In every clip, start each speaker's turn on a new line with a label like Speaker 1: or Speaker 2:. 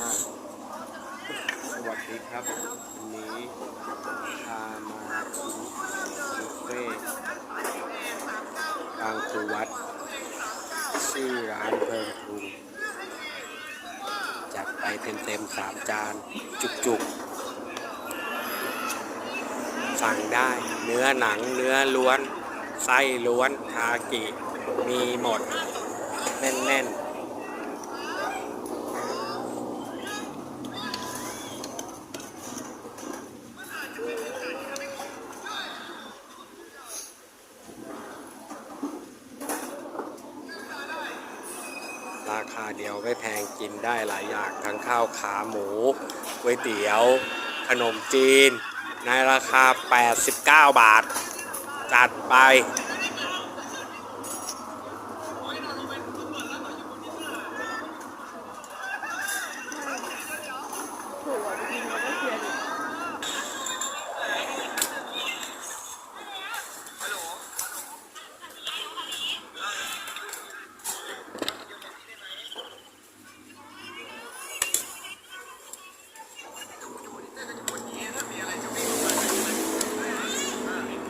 Speaker 1: น่าสวัสดีครับวันนี้พามากินบุฟเฟ่ต์บางครูวัดชื่อร้านเพิ่มปรุงจัดไปเต็มๆสามจาน จุกๆ สั่งได้เนื้อหนังเนื้อล้วน ไส้ล้วนคากิ มีหมด แน่น ๆ ราคาเดียวไม่แพงกินได้หลายอย่างทั้งข้าวขาหมูก๋วยเตี๋ยว ขนมจีน ในราคา 89 บาท จัดไป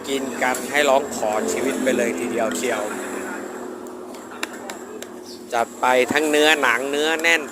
Speaker 1: กินกันให้ร้องขอชีวิตไปเลยทีเดียวเชียว จัดไปทั้งเนื้อหนังเนื้อแน่น